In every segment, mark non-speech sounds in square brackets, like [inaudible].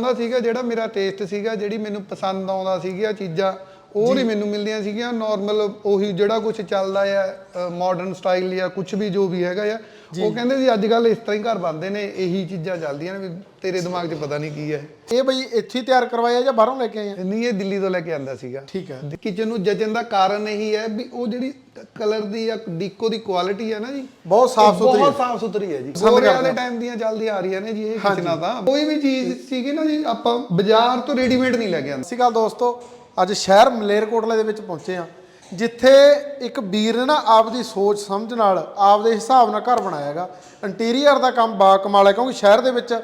ਚਾਹੁੰਦਾ ਸੀਗਾ ਜਿਹੜਾ ਮੇਰਾ ਟੇਸਟ ਸੀਗਾ ਜਿਹੜੀ ਮੈਨੂੰ ਪਸੰਦ ਆਉਂਦਾ ਸੀਗੀਆਂ ਚੀਜ਼ਾਂ। ਉਹ ਨਹੀਂ ਮੈਨੂੰ ਮਿਲਦੀਆਂ ਸੀਗੀਆਂ। ਨਾਰਮਲ ਉਹੀ ਜਿਹੜਾ ਕੁਝ ਚੱਲਦਾ ਆ ਮਾਡਰਨ ਸਟਾਈਲ ਜਾਂ ਕੁਝ ਵੀ ਜੋ ਵੀ ਹੈਗਾ ਆ ਉਹ ਕਹਿੰਦੇ ਸੀ ਅੱਜ ਕੱਲ ਇਸ ਤਰ੍ਹਾਂ ਹੀ ਘਰ ਬਣਦੇ ਨੇ ਇਹੀ ਚੀਜ਼ਾਂ ਚੱਲਦੀਆਂ ਨੇ ਵੀ ਤੇਰੇ ਦਿਮਾਗ 'ਚ ਪਤਾ ਨਹੀਂ ਕੀ ਹੈ। ਇਹ ਬਈ ਇੱਥੇ ਹੀ ਤਿਆਰ ਕਰਵਾਇਆ ਜਾਂ ਬਾਹਰੋਂ ਲੈ ਕੇ ਆਏ ਆ ਨਹੀਂ ਇਹ ਦਿੱਲੀ ਤੋਂ ਲੈ ਕੇ ਆਂਦਾ ਸੀਗਾ। ਠੀਕ ਹੈ। ਕਿਚਨ ਨੂੰ ਜਜਣ ਦਾ ਕਾਰਨ ਇਹੀ ਹੈ ਵੀ ਉਹ ਜਿਹੜੀ ਕਲਰ ਦੀ ਜਾਂ ਡੀਕੋ ਦੀ ਕੁਆਲਿਟੀ ਹੈ ਨਾ ਜੀ ਬਹੁਤ ਸਾਫ਼ ਸੁਥਰੀ ਬਹੁਤ ਸਾਫ਼ ਸੁਥਰੀ ਹੈ ਜੀ। ਗੋਰਿਆਂ ਵਾਲੇ ਟਾਈਮ ਦੀਆਂ ਚੱਲਦੀਆਂ ਆ ਰਹੀਆਂ ਨੇ ਜੀ ਇਹ ਕਿਚਨਾਂ ਤਾਂ। ਕੋਈ ਵੀ ਚੀਜ਼ ਸੀਗੀ ਨਾ ਜੀ ਆਪਾਂ ਬਾਜ਼ਾਰ ਤੋਂ ਰੈਡੀਮੇਡ ਨਹੀਂ ਲੈ ਕੇ ਆਂਦੇ। ਸ਼੍ਰੀ ਅਕਾਲ ਦੋਸਤੋ। ਅੱਜ ਸ਼ਹਿਰ ਮਲੇਰਕੋਟਲੇ ਦੇ ਵਿੱਚ ਪਹੁੰਚੇ ਆ ਜਿੱਥੇ ਇੱਕ ਵੀਰ ਨੇ ਨਾ ਆਪਦੀ ਸੋਚ ਸਮਝ ਨਾਲ ਆਪਦੇ ਹਿਸਾਬ ਨਾਲ ਘਰ ਬਣਾਇਆਗਾ ਇੰਟੀਰੀਅਰ ਦਾ ਕੰਮ ਬਾ ਕਮਾਲ ਹੈ, ਕਿਉਂਕਿ ਸ਼ਹਿਰ ਦੇ ਵਿੱਚ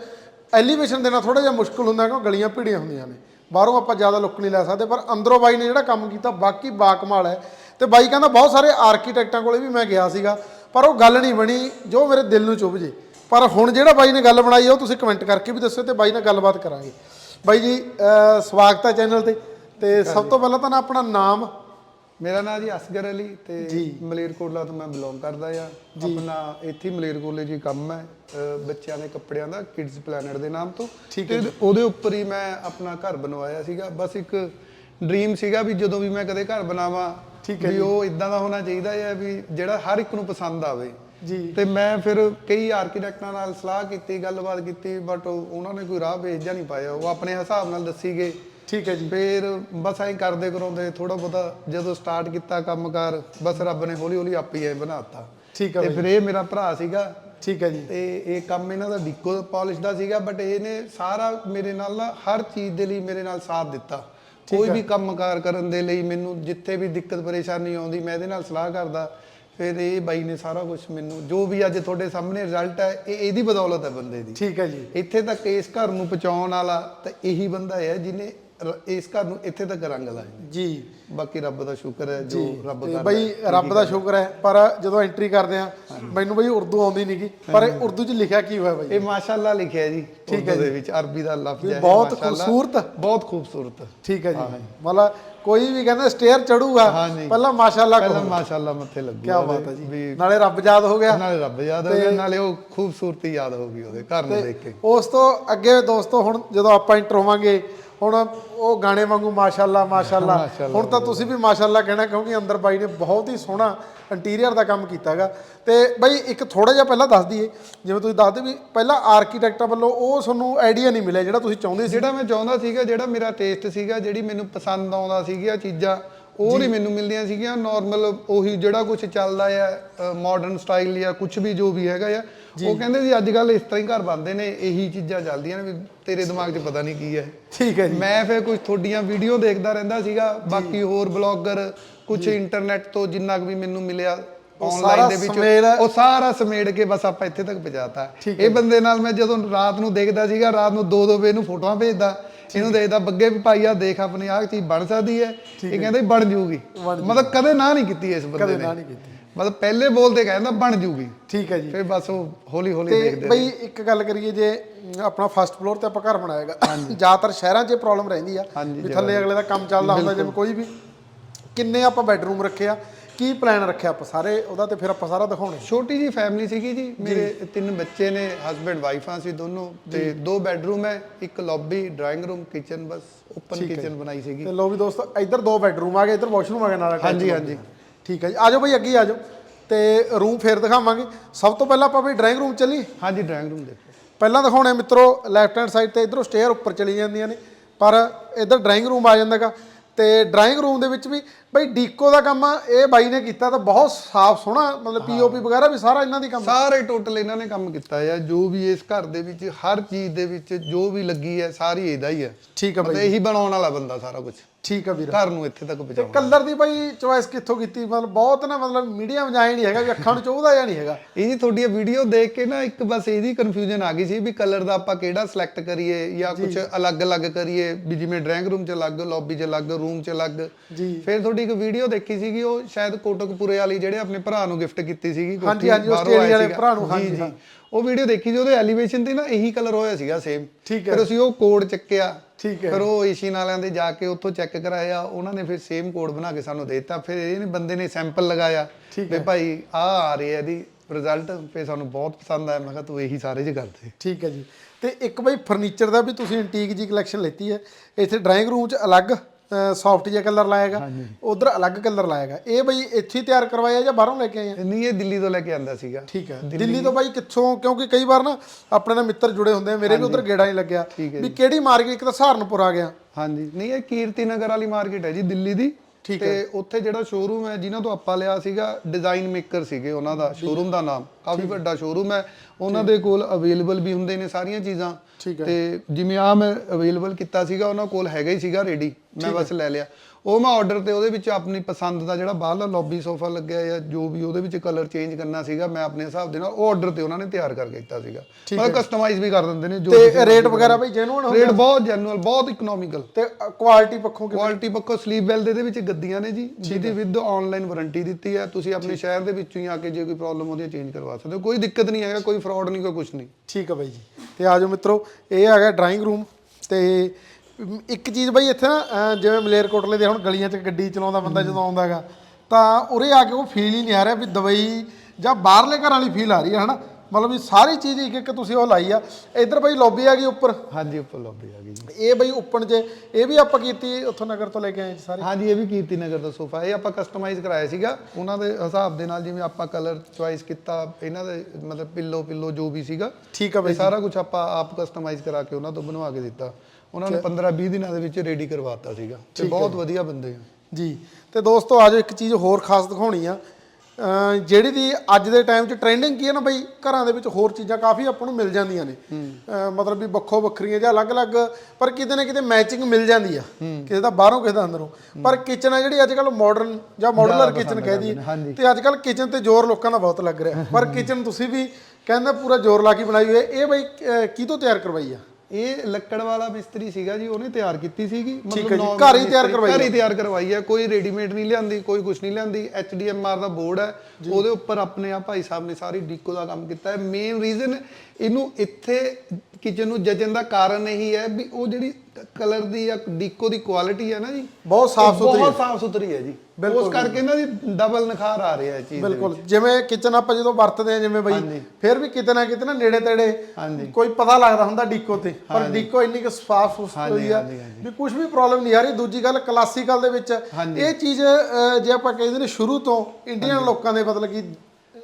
ਐਲੀਵੇਸ਼ਨ ਦੇਣਾ ਥੋੜਾ ਜਿਹਾ ਮੁਸ਼ਕਲ ਹੁੰਦਾ, ਕਿਉਂਕਿ ਗਲੀਆਂ ਭੀੜੀਆਂ ਹੁੰਦੀਆਂ ਨੇ। ਬਾਹਰੋਂ ਆਪਾਂ ਜ਼ਿਆਦਾ ਲੁੱਕ ਨਹੀਂ ਲੈ ਸਕਦੇ, ਪਰ ਅੰਦਰੋਂ ਬਾਈ ਨੇ ਜਿਹੜਾ ਕੰਮ ਕੀਤਾ, ਬਾਕੀ ਬਾ ਕਮਾਲ ਹੈ। ਤੇ ਬਾਈ ਕਹਿੰਦਾ ਬਹੁਤ ਸਾਰੇ ਆਰਕੀਟੈਕਟਾਂ ਕੋਲੇ ਵੀ ਮੈਂ ਗਿਆ ਸੀਗਾ, ਪਰ ਉਹ ਗੱਲ ਨਹੀਂ ਬਣੀ, ਜੋ ਮੇਰੇ ਦਿਲ ਨੂੰ ਚੁੱਭ ਜੇ। ਪਰ ਹੁਣ ਜਿਹੜਾ ਬਾਈ ਨੇ ਗੱਲ ਬਣਾਈ, ਉਹ ਤੁਸੀਂ ਕਮੈਂਟ ਕਰਕੇ ਵੀ ਦੱਸਿਓ ਤੇ ਬਾਈ ਨਾਲ ਗੱਲਬਾਤ ਕਰਾਂਗੇ। ਬਾਈ ਜੀ ਸਵਾਗਤ ਹੈ ਚੈਨਲ ਤੇ। ਤੇ ਸਭ ਤੋਂ ਪਹਿਲਾਂ ਤਾਂ ਨਾ ਆਪਣਾ ਨਾਮ। ਮੇਰਾ ਨਾਮ ਜੀ ਅਸਗਰ ਅਲੀ ਤੇ ਮਲੇਰਕੋਟਲਾ ਤੋਂ ਮੈਂ ਬਿਲੋਂਗ ਕਰਦਾ ਆ। ਆਪਣਾ ਇੱਥੇ ਹੀ ਮਲੇਰਕੋਟਲੇ ਹੀ ਕੰਮ ਹੈ। ਬੱਚਿਆਂ ਦੇ ਕੱਪੜਿਆਂ ਦਾ ਕਿਡਸ ਪਲੈਨਟ ਦੇ ਨਾਮ ਤੋਂ। ਠੀਕ ਤੇ ਉਹਦੇ ਉੱਪਰ ਹੀ ਮੈਂ ਆਪਣਾ ਘਰ ਬਣਵਾਇਆ ਸੀਗਾ। ਬਸ ਇੱਕ ਡ੍ਰੀਮ ਸੀਗਾ ਵੀ ਜਦੋਂ ਵੀ ਮੈਂ ਕਦੇ ਘਰ ਬਣਾਵਾਂ ਵੀ ਉਹ ਇਦਾਂ ਦਾ ਹੋਣਾ ਚਾਹੀਦਾ ਹੈ ਵੀ ਜਿਹੜਾ ਹਰ ਇੱਕ ਨੂੰ ਪਸੰਦ ਆਵੇ। ਜੀ। ਤੇ ਮੈਂ ਫਿਰ ਕਈ ਆਰਕੀਟੈਕਟਾਂ ਨਾਲ ਸਲਾਹ ਕੀਤੀ ਗੱਲਬਾਤ ਕੀਤੀ ਬਟ ਉਹਨਾਂ ਨੇ ਕੋਈ ਰਾਹ ਭੇਜਿਆ ਨਹੀਂ ਪਾਇਆ। ਉਹ ਆਪਣੇ ਹਿਸਾਬ ਨਾਲ ਦੱਸੀ ਗਏ ਠੀਕ ਹੈ ਜੀ। ਫਿਰ ਬਸ ਐਂ ਕਰਦੇ ਕਰਾਉਂਦੇ ਥੋੜਾ ਬਹੁਤਾ ਜਦੋਂ ਸਟਾਰਟ ਕੀਤਾ ਕੰਮਕਾਰ ਬਸ ਰੱਬ ਨੇ ਹੌਲੀ ਹੌਲੀ ਆਪੇ ਹੀ ਐ ਬਣਾਤਾ ਠੀਕ ਹੈ ਤੇ ਫਿਰ ਇਹ ਮੇਰਾ ਭਰਾ ਸੀਗਾ। ਠੀਕ ਹੈ ਜੀ। ਤੇ ਇਹ ਕੰਮ ਇਹਨਾਂ ਦਾ ਡਿਕੋ ਪਾਲਿਸ਼ ਦਾ ਸੀਗਾ ਬਟ ਇਹਨੇ ਸਾਰਾ ਮੇਰੇ ਨਾਲ ਨਾ ਹਰ ਚੀਜ਼ ਦੇ ਲਈ ਮੇਰੇ ਨਾਲ ਸਾਥ ਦਿੱਤਾ। ਕੋਈ ਵੀ ਕੰਮਕਾਰ ਕਰਨ ਦੇ ਲਈ ਮੈਨੂੰ ਜਿੱਥੇ ਵੀ ਦਿੱਕਤ ਪਰੇਸ਼ਾਨੀ ਆਉਂਦੀ ਮੈਂ ਇਹਦੇ ਨਾਲ ਸਲਾਹ ਕਰਦਾ। ਫਿਰ ਇਹ ਬਾਈ ਨੇ ਸਾਰਾ ਕੁਝ ਮੈਨੂੰ ਜੋ ਵੀ ਅੱਜ ਤੁਹਾਡੇ ਸਾਹਮਣੇ ਰਿਜ਼ਲਟ ਹੈ ਇਹ ਇਹਦੀ ਬਦੌਲਤ ਹੈ ਬੰਦੇ ਦੀ। ਠੀਕ ਹੈ ਜੀ। ਇੱਥੇ ਤੱਕ ਇਸ ਘਰ ਨੂੰ ਪਹੁੰਚਾਉਣ ਵਾਲਾ ਤਾਂ ਇਹੀ ਬੰਦਾ ਹੈ ਜਿਹਨੇ ਇਸ ਘਰ ਨੂੰ ਇੱਥੇ ਤੱਕ ਰੰਗ ਲਾਇਆ ਜੀ। ਬਾਕੀ ਰੱਬ ਦਾ ਸ਼ੁਕਰ ਹੈ ਜੋ ਰੱਬ ਕਰਦਾ ਬਈ ਰੱਬ ਦਾ ਸ਼ੁਕਰ ਹੈ ਪਰ ਜਦੋਂ ਐਂਟਰੀ ਕਰਦੇ ਆ ਮੈਨੂੰ ਬਈ ਉਰਦੂ ਆਉਂਦੀ ਨਹੀਂਗੀ ਪਰ ਇਹ ਉਰਦੂ 'ਚ ਲਿਖਿਆ ਕੀ ਹੋਇਆ ਬਈ? ਇਹ ਮਾਸ਼ਾਅੱਲਾ ਲਿਖਿਆ ਜੀ ਠੀਕ ਹੈ ਦੇ ਵਿੱਚ ਅਰਬੀ ਦਾ ਲਫ਼ਜ਼ ਹੈ ਬਹੁਤ। ਖੂਬਸੂਰਤ। ਬਹੁਤ ਖੂਬਸੂਰਤ। ਠੀਕ ਹੈ ਜੀ। ਮਤਲਬ ਕੋਈ ਵੀ ਕਹਿੰਦਾ ਸਟੇਅਰ ਚੜੂਗਾ। ਪਹਿਲਾਂ ਮਾਸ਼ਾਅੱਲਾ ਪਹਿਲਾਂ ਮਾਸ਼ਾਅੱਲਾ ਮੱਥੇ ਲੱਗੂ ਕੀ ਬਾਤ ਹੈ ਜੀ। ਨਾਲੇ ਰੱਬ ਯਾਦ ਹੋ ਗਿਆ। ਨਾਲੇ ਰੱਬ ਯਾਦ ਹੋ ਗਿਆ ਨਾਲੇ ਉਹ ਖੂਬਸੂਰਤੀ ਯਾਦ ਹੋ ਗਈ ਉਹਦੇ ਘਰ ਨੂੰ ਦੇਖ ਕੇ। ਉਸ ਤੋਂ ਅੱਗੇ ਦੋਸਤੋ ਹੁਣ ਜਦੋਂ ਆਪਾਂ ਇੰਟਰ ਹੋਵਾਂਗੇ ਹੁਣ ਉਹ ਗਾਣੇ ਵਾਂਗੂ ਮਾਸ਼ਾਅੱਲਾ ਮਾਸ਼ਾਅੱਲਾ। ਹੁਣ ਤਾਂ ਤੁਸੀਂ ਵੀ ਮਾਸ਼ਾਅੱਲਾ ਕਹਿਣਾ ਕਿਉਂਕਿ ਅੰਦਰ ਬਾਈ ਨੇ ਬਹੁਤ ਹੀ ਸੋਹਣਾ ਇੰਟੀਰੀਅਰ ਦਾ ਕੰਮ ਕੀਤਾਗਾ ਤੇ ਬਾਈ ਇੱਕ ਥੋੜਾ ਜਿਹਾ ਪਹਿਲਾਂ ਦੱਸ ਦਈਏ ਜਿਵੇਂ ਤੁਸੀਂ ਦੱਸਦੇ ਵੀ ਪਹਿਲਾਂ ਆਰਕੀਟੈਕਟਾਂ ਵੱਲੋਂ ਉਹ ਤੁਹਾਨੂੰ ਆਈਡੀਆ ਨਹੀਂ ਮਿਲਿਆ ਜਿਹੜਾ ਤੁਸੀਂ ਚਾਹੁੰਦੇ ਸੀ। ਜਿਹੜਾ ਮੈਂ ਚਾਹੁੰਦਾ ਸੀਗਾ ਜਿਹੜਾ ਮੇਰਾ ਟੇਸਟ ਸੀਗਾ ਜਿਹੜੀ ਮੈਨੂੰ ਪਸੰਦ ਆਉਂਦਾ ਸੀਗੀਆਂ ਚੀਜ਼ਾਂ ਉਹ ਨਹੀਂ ਮੈਨੂੰ ਮਿਲਦੀਆਂ ਸੀਗੀਆਂ। ਨਾਰਮਲ ਉਹੀ ਜਿਹੜਾ ਕੁਝ ਚੱਲਦਾ ਆ ਮਾਡਰਨ ਸਟਾਈਲ ਜਾਂ ਕੁਝ ਵੀ ਜੋ ਵੀ ਹੈਗਾ ਆ ਉਹ ਕਹਿੰਦੇ ਸੀ ਅੱਜ ਕੱਲ ਇਸ ਤਰ੍ਹਾਂ ਹੀ ਘਰ ਬਣਦੇ ਨੇ ਇਹੀ ਚੀਜ਼ਾਂ ਚੱਲਦੀਆਂ ਨੇ ਤੇਰੇ ਦਿਮਾਗ 'ਚ ਪਤਾ ਨਹੀਂ ਕੀ ਹੈ। ਠੀਕ ਹੈ ਜੀ। ਮੈਂ ਫਿਰ ਕੁਝ ਤੁਹਾਡੀਆਂ ਵੀਡੀਓ ਦੇਖਦਾ ਰਹਿੰਦਾ ਸੀਗਾ ਬਾਕੀ ਹੋਰ ਬਲੌਗਰ ਕੁਝ ਇੰਟਰਨੈਟ ਤੋਂ ਜਿੰਨਾ ਕੁ ਵੀ ਮੈਨੂੰ ਮਿਲਿਆ ਆਨਲਾਈਨ ਦੇ ਵਿੱਚ ਉਹ ਸਾਰਾ ਸਮੇੜ ਕੇ ਬਸ ਆਪਾਂ ਇੱਥੇ ਤੱਕ ਪਹੁੰਚਾਤਾ। ਇਹ ਬੰਦੇ ਨਾਲ ਮੈਂ ਜਦੋਂ ਰਾਤ ਨੂੰ ਦੇਖਦਾ ਸੀਗਾ ਰਾਤ ਨੂੰ ਦੋ ਦੋ ਵੇ ਨੂੰ ਫੋਟੋਆਂ ਭੇਜਦਾ ਇਹਨੂੰ ਦੇਖਦਾ ਬੱਗੇ ਵੀ ਭਾਈ ਆ ਦੇਖ ਆਪਣੀ ਆਹ ਚੀਜ਼ ਬਣ ਸਕਦੀ ਹੈ। ਇਹ ਕਹਿੰਦਾ ਬਣ ਜੂਗੀ। ਮਤਲਬ ਕਦੇ ਨਾ ਨਹੀਂ ਕੀਤੀ ਇਸ ਬੰਦੇ ਕਦੇ ਨੇ ਨਾ। ਨਹੀਂ ਕੀਤੀ। ਮਤਲਬ ਪਹਿਲੇ ਬੋਲਦੇ ਕਹਿੰਦਾ ਬਣ ਜੂਗੀ। ਠੀਕ ਹੈ ਜੀ। ਫਿਰ ਬਸ ਉਹ ਹੌਲੀ ਹੌਲੀ ਤੇ ਦੇਖਦੇ ਬਈ ਇੱਕ ਗੱਲ ਕਰੀਏ ਜੇ ਆਪਣਾ ਫਸਟ ਫਲੋਰ ਤੇ ਆਪਾਂ ਘਰ ਬਣਾਏਗਾ ਜ਼ਿਆਦਾਤਰ ਸ਼ਹਿਰਾਂ 'ਚ ਪ੍ਰੋਬਲਮ ਰਹਿੰਦੀ ਆ। ਵੀ ਥੱਲੇ ਅਗਲੇ ਦਾ ਕੰਮ ਚੱਲਦਾ ਹੁੰਦਾ ਜਿਵੇਂ ਕੋਈ ਵੀ। ਕਿੰਨੇ ਆਪਾਂ ਬੈੱਡਰੂਮ ਰੱਖੇ ਆ ਕੀ ਪਲਾਨ ਰੱਖਿਆ ਆਪਾਂ ਸਾਰੇ ਉਹਦਾ ਤੇ ਫਿਰ ਆਪਾਂ ਸਾਰਾ ਦਿਖਾਉਣੇ। ਛੋਟੀ ਜੀ ਫੈਮਿਲੀ ਸੀਗੀ ਜੀ ਮੇਰੇ ਤਿੰਨ ਬੱਚੇ ਨੇ ਹਸਬੰਡ ਵਾਈਫਾਂ ਸੀ ਦੋਨੋਂ। ਤੇ ਦੋ ਬੈੱਡਰੂਮ ਹੈ ਇੱਕ ਲੌਬੀ ਡਰਾਇੰਗ ਰੂਮ ਕਿਚਨ ਬਸ ਓਪਨ ਕਿਚਨ ਬਣਾਈ ਸੀਗੀ। ਤੇ ਲੋ ਵੀ ਦੋਸਤੋ ਇੱਧਰ ਦੋ ਬੈੱਡਰੂਮ ਆ ਗਏ ਇੱਧਰ ਵਾਸ਼ਰੂਮ ਆ ਗਿਆ ਨਾਲ ਹਾਂਜੀ। ਹਾਂਜੀ। ਠੀਕ ਹੈ ਜੀ। ਆਜੋ ਬਈ ਅੱਗੇ ਹੀ ਆਜੋ ਤੇ ਰੂਮ ਫੇਰ ਦਿਖਾਵਾਂਗੇ। ਸਭ ਤੋਂ ਪਹਿਲਾਂ ਆਪਾਂ ਬਈ ਡਰਾਇੰਗ ਰੂਮ ਚੱਲੀ ਹਾਂਜੀ ਡਰਾਇੰਗ ਰੂਮ ਦੇਖੋ। ਪਹਿਲਾਂ ਦਿਖਾਉਣੇ ਮਿੱਤਰੋ ਲੈਫਟ ਹੈਂਡ ਸਾਈਡ ਤੇ ਇਧਰੋਂ ਸਟੇਅਰ ਉੱਪਰ ਚਲੀ ਜਾਂਦੀਆਂ ਨੇ। ਪਰ ਇਧਰ ਡਰਾਇੰਗ ਰੂਮ ਆ ਜਾਂਦਾਗਾ। ਤੇ ਡਰਾਇੰਗ ਰੂਮ ਦੇ ਵਿੱਚ ਵੀ ਬਈ ਡੀਕੋ ਦਾ ਕੰਮ ਆ ਇਹ ਬਾਈ ਨੇ ਕੀਤਾ ਤਾਂ ਬਹੁਤ ਸਾਫ਼ ਸੋਹਣਾ ਮਤਲਬ ਪੀਓਪੀ ਵਗੈਰਾ ਵੀ ਸਾਰਾ ਇਹਨਾਂ ਦੀ ਕੰਮ। ਸਾਰੇ ਟੋਟਲ ਇਹਨਾਂ ਨੇ ਕੰਮ ਕੀਤਾ ਹੈ ਜੋ ਵੀ ਇਸ ਘਰ ਦੇ ਵਿੱਚ ਹਰ ਚੀਜ਼ ਦੇ ਵਿੱਚ ਜੋ ਵੀ ਲੱਗੀ ਹੈ ਸਾਰੀ ਇਹਦਾ ਹੀ ਹੈ। ਠੀਕ ਆ ਮਤਲਬ ਇਹੀ ਬਣਾਉਣ ਵਾਲਾ ਬੰਦਾ ਸਾਰਾ ਕੁਝ ਠੀਕ ਆ ਵੀਰ। ਘਰ ਨੂੰ ਇੱਥੇ ਤੱਕ ਪਹੁੰਚਾਉਣਾ। ਕਲਰ ਦੀ ਬਾਈ ਚੋਇਸ ਕਿੱਥੋਂ ਕੀਤੀ? ਮਤਲਬ ਬਹੁਤ ਨਾ ਮਤਲਬ ਮੀਡੀਅਮ ਜਾਇ ਨਹੀਂ ਹੈਗਾ ਵੀ ਅੱਖਾਂ ਨੂੰ ਚੋਹਦਾ ਜਾਂ ਨਹੀਂ ਹੈਗਾ। ਇਹ ਜੀ ਤੁਹਾਡੀ ਵੀਡੀਓ ਦੇਖ ਕੇ ਨਾ ਇੱਕ ਬਸ ਇਹਦੀ ਕਨਫਿਊਜ਼ਨ ਆ ਗਈ ਸੀ ਵੀ ਕਲਰ ਦਾ ਆਪਾਂ ਕਿਹੜਾ ਸਿਲੈਕਟ ਕਰੀਏ ਜਾਂ ਕੁਝ ਅਲੱਗ-ਅਲੱਗ ਕਰੀਏ ਵੀ ਜਿਵੇਂ ਡਰਾਇੰਗ ਰੂਮ 'ਚ ਅਲੱਗ ਲੌਬੀ 'ਚ ਅਲੱਗ ਰੂਮ 'ਚ ਅਲੱਗ। ਜੀ। ਫਿਰ ਤੁਹਾਡੀ ਇੱਕ ਵੀਡੀਓ ਦੇਖੀ ਸੀਗੀ ਉਹ ਸ਼ਾਇਦ ਕੋਟਕਪੂਰੇ ਵਾਲੀ ਜਿਹੜੇ ਆਪਣੇ ਭਰਾ ਨੂੰ ਗਿਫਟ ਕੀਤੀ ਸੀਗੀ ਹਾਂਜੀ, ਹਾਂਜੀ, ਆਸਟ੍ਰੇਲੀਆ ਵਾਲੇ। ਭਰਾ ਨੂੰ, ਹਾਂਜੀ। ਉਹ ਵੀਡੀਓ ਦੇਖੀ ਸੀ ਉਹਦੇ ਐਲੀਵੇਸ਼ਨ ਤੇ ਨਾ ਇਹੀ ਕਲਰ ਹੋਇਆ ਸੀਗਾ ਸੇਮ ਠੀਕ ਹੈ। ਫਿਰ ਅਸੀਂ ਉਹ ਕੋਡ ਚੱਕਿਆ। ਠੀਕ ਹੈ। ਫਿਰ ਉਹ ਏਸ਼ੀਨ ਵਾਲਿਆਂ ਦੇ ਜਾ ਕੇ ਉੱਥੋਂ ਚੈੱਕ ਕਰਾਇਆ ਉਹਨਾਂ ਨੇ ਫਿਰ ਸੇਮ ਕੋਡ ਬਣਾ ਕੇ ਸਾਨੂੰ ਦੇ ਦਿੱਤਾ। ਫਿਰ ਇਹਨੇ ਬੰਦੇ ਨੇ ਸੈਂਪਲ ਲਗਾਇਆ ਵੀ ਭਾਈ ਆਹ ਆ ਰਹੀ ਹੈ ਇਹਦੀ ਰਿਜ਼ਲਟ ਫਿਰ ਸਾਨੂੰ ਬਹੁਤ ਪਸੰਦ ਆਇਆ। ਮੈਂ ਕਿਹਾ ਤੂੰ ਇਹੀ ਸਾਰੇ ਚ ਕਰਦੇ ਠੀਕ ਹੈ ਜੀ। ਤੇ ਇੱਕ ਬਈ ਫਰਨੀਚਰ ਦਾ ਵੀ ਤੁਸੀਂ ਐਂਟੀਕ ਜੀ ਕਲੈਕਸ਼ਨ ਲੈਤੀ ਹੈ। ਇੱਥੇ ਡਰਾਇੰਗ ਰੂਮ 'ਚ ਅਲੱਗ ਸੌਫਟ ਜਿਹਾ ਕਲਰ ਲਾਇਆਗਾ ਉਧਰ ਅਲੱਗ ਕਲਰ ਲਾਇਆਗਾ ਇਹ ਬਈ ਇੱਥੇ ਹੀ ਤਿਆਰ ਕਰਵਾਇਆ ਜਾਂ ਬਾਹਰੋਂ ਲੈ ਕੇ ਆਏ ਆ ਨਹੀਂ ਇਹ ਦਿੱਲੀ ਤੋਂ ਲੈ ਕੇ ਆਂਦਾ ਸੀਗਾ। ਠੀਕ ਹੈ। ਦਿੱਲੀ ਤੋਂ ਬਾਈ ਕਿੱਥੋਂ? ਕਿਉਂਕਿ ਕਈ ਵਾਰ ਨਾ ਆਪਣੇ ਨਾਲ ਮਿੱਤਰ ਜੁੜੇ ਹੁੰਦੇ ਆ। ਮੇਰੇ ਵੀ ਉਧਰ ਗੇੜਾ ਨਹੀਂ ਲੱਗਿਆ। ਵੀ ਕਿਹੜੀ ਮਾਰਕੀਟ? ਇੱਕ ਤਾਂ ਸਹਾਰਨਪੁਰ ਆ ਗਿਆ। ਹਾਂਜੀ। ਨਹੀਂ ਇਹ ਕੀਰਤੀ ਨਗਰ ਵਾਲੀ ਮਾਰਕੀਟ ਹੈ ਜੀ ਦਿੱਲੀ ਦੀ। ਠੀਕ ਤੇ ਉੱਥੇ ਜਿਹੜਾ ਸ਼ੋਰੂਮ ਹੈ ਜਿਨ੍ਹਾਂ ਤੋਂ ਆਪਾਂ ਲਿਆ ਸੀਗਾ ਡਿਜ਼ਾਈਨ ਮੇਕਰ ਸੀਗੇ ਉਹਨਾਂ ਦਾ ਸ਼ੋਰੂਮ ਦਾ ਨਾਮ। ਕਾਫੀ ਵੱਡਾ ਸ਼ੋਰੂਮ ਹੈ। ਉਹਨਾਂ ਦੇ ਕੋਲ ਅਵੇਲੇਬਲ ਵੀ ਹੁੰਦੇ ਨੇ ਸਾਰੀਆਂ ਚੀਜ਼ਾਂ। ਤੇ ਜਿਵੇਂ ਆ ਮੈਂ ਅਵੇਲੇਬਲ ਕੀਤਾ ਸੀਗਾ ਉਹਨਾਂ ਕੋਲ ਹੈਗਾ ਹੀ ਸੀਗਾ ਰੈਡੀ ਮੈਂ ਬਸ ਲੈ ਲਿਆ। ਉਹ ਮੈਂ ਆਰਡਰ ਤੇ ਉਹਦੇ ਵਿੱਚ ਆਪਣੀ ਪਸੰਦ ਦਾ ਜਿਹੜਾ ਬਾਹਰਲਾ ਲੌਬੀ ਸੋਫਾ ਲੱਗਿਆ ਜਾਂ ਜੋ ਵੀ ਉਹਦੇ ਵਿੱਚ ਕਲਰ ਚੇਂਜ ਕਰਨਾ ਸੀਗਾ ਮੈਂ ਆਪਣੇ ਹਿਸਾਬ ਦੇ ਨਾਲ ਉਹ ਆਰਡਰ ਤੇ ਉਹਨਾਂ ਨੇ ਤਿਆਰ ਕਰਕੇ ਦਿੱਤਾ ਸੀਗਾ। ਮਤਲਬ ਕਸਟਮਾਈਜ਼ ਵੀ ਕਰ ਦਿੰਦੇ ਨੇ ਜੋ ਤੇ ਰੇਟ ਵਗੈਰਾ ਬਈ ਜੈਨੂਅਨ ਰੇਟ ਬਹੁਤ ਜੈਨੂਅਲ ਬਹੁਤ ਇਕਨੋਮਿਕਲ ਤੇ ਕੁਆਲਿਟੀ ਪੱਖੋਂ ਕੁਆਲਿਟੀ ਪੱਕੋ ਸਲੀਪ ਵੈਲ ਦੇ ਇਹਦੇ ਵਿੱਚ ਗੱਦੀਆਂ ਨੇ ਜੀ ਜਿਹਦੀ ਵਿਦ ਆਨਲਾਈਨ ਵਾਰੰਟੀ ਦਿੱਤੀ ਹੈ। ਤੁਸੀਂ ਆਪਣੇ ਸ਼ਹਿਰ ਦੇ ਵਿੱਚੋਂ ਹੀ ਆ ਕੇ ਜੇ ਕੋਈ ਪ੍ਰੋਬਲਮ ਹੁੰਦੀ ਹੈ ਚੇਂਜ ਕਰਵਾ ਸਕਦੇ ਹੋ। ਕੋਈ ਦਿੱਕਤ ਨਹੀਂ ਹੈਗਾ ਕੋਈ ਫਰਾਡ ਨਹੀਂ ਕੋਈ ਕੁਝ ਨਹੀਂ। ਠੀਕ ਹੈ ਬਾਈ ਜੀ। ਤੇ ਆਜੋ ਮਿੱਤਰੋ ਇਹ ਹੈਗਾ ਡਰਾਇੰਗ ਰੂਮ ਤੇ ਇੱਕ ਚੀਜ਼ ਬਾਈ ਇੱਥੇ ਨਾ ਅਹ, ਜਿਵੇਂ ਮਲੇਰਕੋਟਲੇ ਦੇ ਹੁਣ ਗਲੀਆਂ 'ਚ ਗੱਡੀ ਚਲਾਉਂਦਾ ਬੰਦਾ ਜਦੋਂ ਆਉਂਦਾ ਹੈਗਾ ਤਾਂ ਉਰੇ ਆ ਕੇ ਉਹ ਫੀਲ ਹੀ ਨਹੀਂ ਆ ਰਿਹਾ ਵੀ ਦਵਾਈ ਜਾਂ ਬਾਹਰਲੇ ਘਰ ਵਾਲੀ ਫੀਲ ਆ ਰਹੀ ਹੈ ਹਨਾ? ਮਤਲਬ ਵੀ ਸਾਰੀ ਚੀਜ਼ ਇੱਕ ਇੱਕ ਤੁਸੀਂ ਉਹ ਲਾਈ ਆ। ਇੱਧਰ ਬਾਈ ਲੌਬੀ ਆ ਗਈ ਉੱਪਰ। ਹਾਂਜੀ ਉੱਪਰ ਲੌਬੀ ਆ ਗਈ ਜੀ। ਇਹ ਬਈ ਓਪਨ ਜੇ ਇਹ ਵੀ ਆਪਾਂ ਕੀਤੀ ਉੱਥੋਂ ਨਗਰ ਤੋਂ ਲੈ ਕੇ ਆਏ ਜੀ ਸਾਰੇ? ਹਾਂਜੀ ਇਹ ਵੀ ਕੀਰਤੀ ਨਗਰ ਦਾ ਸੋਫਾ। ਇਹ ਆਪਾਂ ਕਸਟਮਾਈਜ਼ ਕਰਾਇਆ ਸੀਗਾ। ਉਹਨਾਂ ਦੇ ਹਿਸਾਬ ਦੇ ਨਾਲ ਜਿਵੇਂ ਆਪਾਂ ਕਲਰ ਚੁਆਇਸ ਕੀਤਾ ਇਹਨਾਂ ਦੇ ਮਤਲਬ ਪਿੱਲੋ ਪਿੱਲੋ ਜੋ ਵੀ ਸੀਗਾ ਠੀਕ ਆ ਬਾਈ ਇਹ ਸਾਰਾ ਕੁਝ ਆਪਾਂ ਆਪ ਕਸਟਮਾਈਜ਼ ਕਰਾ ਕੇ ਉਹਨਾਂ ਤੋਂ ਬਣਵਾ ਕੇ ਦਿੱਤਾ। ਉਹਨਾਂ ਨੇ 15 20 ਦਿਨਾਂ ਦੇ ਵਿੱਚ ਰੈਡੀ ਕਰਵਾਤਾ ਸੀਗਾ। ਤੇ ਬਹੁਤ ਵਧੀਆ ਬੰਦੇ ਆ। ਜੀ। ਤੇ ਦੋਸਤੋ ਆਜੋ ਇੱਕ ਚੀਜ਼ ਹੋਰ ਖਾਸ ਦਿਖਾਉਣੀ ਆ। ਜਿਹੜੀ ਦੀ ਅੱਜ ਦੇ ਟਾਈਮ 'ਚ ਟ੍ਰੈਂਡਿੰਗ ਕੀ ਹੈ ਨਾ ਬਈ ਘਰਾਂ ਦੇ ਵਿੱਚ ਹੋਰ ਚੀਜ਼ਾਂ ਕਾਫੀ ਆਪਾਂ ਨੂੰ ਮਿਲ ਜਾਂਦੀਆਂ ਨੇ। ਮਤਲਬ ਵੀ ਵੱਖੋ ਵੱਖਰੀਆਂ ਜਾਂ ਅਲੱਗ-ਅਲੱਗ ਪਰ ਕਿਤੇ ਨਾ ਕਿਤੇ ਮੈਚਿੰਗ ਮਿਲ ਜਾਂਦੀ ਆ। ਕਿਸੇ ਦਾ ਬਾਹਰੋਂ ਕਿਸੇ ਦਾ ਅੰਦਰੋਂ। ਪਰ ਕਿਚਨ ਆ ਜਿਹੜੀ ਅੱਜ ਕੱਲ ਮਾਡਰਨ ਜਾਂ ਮਾਡੂਲਰ ਕਿਚਨ ਕਹਿ ਦਈਏ। ਤੇ ਅੱਜ ਕੱਲ ਕਿਚਨ ਤੇ ਜ਼ੋਰ ਲੋਕਾਂ ਦਾ ਬਹੁਤ ਲੱਗ ਰਿਹਾ। ਪਰ ਕਿਚਨ ਤੁਸੀਂ ਵੀ ਕਹਿੰਦਾ ਪੂਰਾ ਜ਼ੋਰ ਲਾ ਕੇ ਬਣਾਈ ਹੋਈ ਹੈ ਇਹ ਬਈ ਅਹ, ਕਿਹਤੋਂ ਤਿਆਰ ਕਰਵਾਈ ਆ? ਇਹ ਲੱਕੜ ਵਾਲਾ ਮਿਸਤਰੀ ਸੀਗਾ ਜੀ ਉਹਨੇ ਤਿਆਰ ਕੀਤੀ ਸੀਗੀ। ਠੀਕ ਹੈ ਜੀ, normal ਘਰ ਹੀ ਤਿਆਰ ਮਿਸਤਰੀ, ਕਰਵਾਈ ਘਰ ਹੀ ਤਿਆਰ ਕਰਵਾਈ ਹੈ ਕੋਈ ਰੈਡੀਮੇਡ ਨਹੀਂ ਲਿਆਂਦੀ ਕੋਈ ਕੁਝ ਨਹੀਂ ਲਿਆਂਦੀ। HDMR ਦਾ ਬੋਰਡ ਹੈ। ਉਹਦੇ ਉੱਪਰ ਆਪਣੇ ਆ ਭਾਈ ਸਾਹਿਬ ਨੇ ਸਾਰੀ ਡੀਕੋ ਦਾ ਕੰਮ ਕੀਤਾ ਹੈ। ਮੇਨ ਰੀਜ਼ਨ ਇਹਨੂੰ ਇੱਥੇ ਕਿਚਨ ਨੂੰ ਜਜਣ ਦਾ ਕਾਰਨ ਇਹੀ ਹੈ ਵੀ ਉਹ ਜਿਹੜੀ ਕਲਰ ਦੀ ਜਾਂ ਡੀਕੋ ਦੀ ਕੁਆਲਿਟੀ ਹੈ ਨਾ ਜੀ ਬਹੁਤ ਸਾਫ਼ ਸੁਥਰੀ ਬਹੁਤ ਸਾਫ਼ ਸੁਥਰੀ ਹੈ ਜੀ। ਉਸ ਕਰਕੇ ਇਹਨਾਂ ਦੀ ਡਬਲ ਨਿਖਾਰ ਆ ਰਿਹਾ ਹੈ ਚੀਜ਼ ਦੇ ਬਿਲਕੁਲ ਜਿਵੇਂ ਕਿਚਨ ਆਪਾਂ ਜਦੋਂ ਵਰਤਦੇ ਆ ਜਿਵੇਂ ਬਈ ਫਿਰ ਵੀ ਕਿਤੇ ਨਾ ਕਿਤੇ ਨਾ ਨੇੜੇ ਤੇੜੇ। ਕੋਈ ਪਤਾ ਲੱਗਦਾ ਹੁੰਦਾ ਡੀਕੋ ਤੇ ਪਰ ਡੀਕੋ ਇੰਨੀ ਕਿ ਸਾਫ਼ ਸੁਥਰੀ ਆ ਵੀ ਕੁਝ ਵੀ ਪ੍ਰੋਬਲਮ ਨਹੀਂ। ਆ ਰਹੀ ਦੂਜੀ ਗੱਲ ਕਲਾਸੀਕਲ ਦੇ ਵਿੱਚ ਇਹ ਚੀਜ਼ ਜੇ ਆਪਾਂ ਕਹਿੰਦੇ ਨੇ ਸ਼ੁਰੂ ਤੋਂ ਇੰਡੀਅਨ ਲੋਕਾਂ ਦੇ ਮਤਲਬ ਕਿ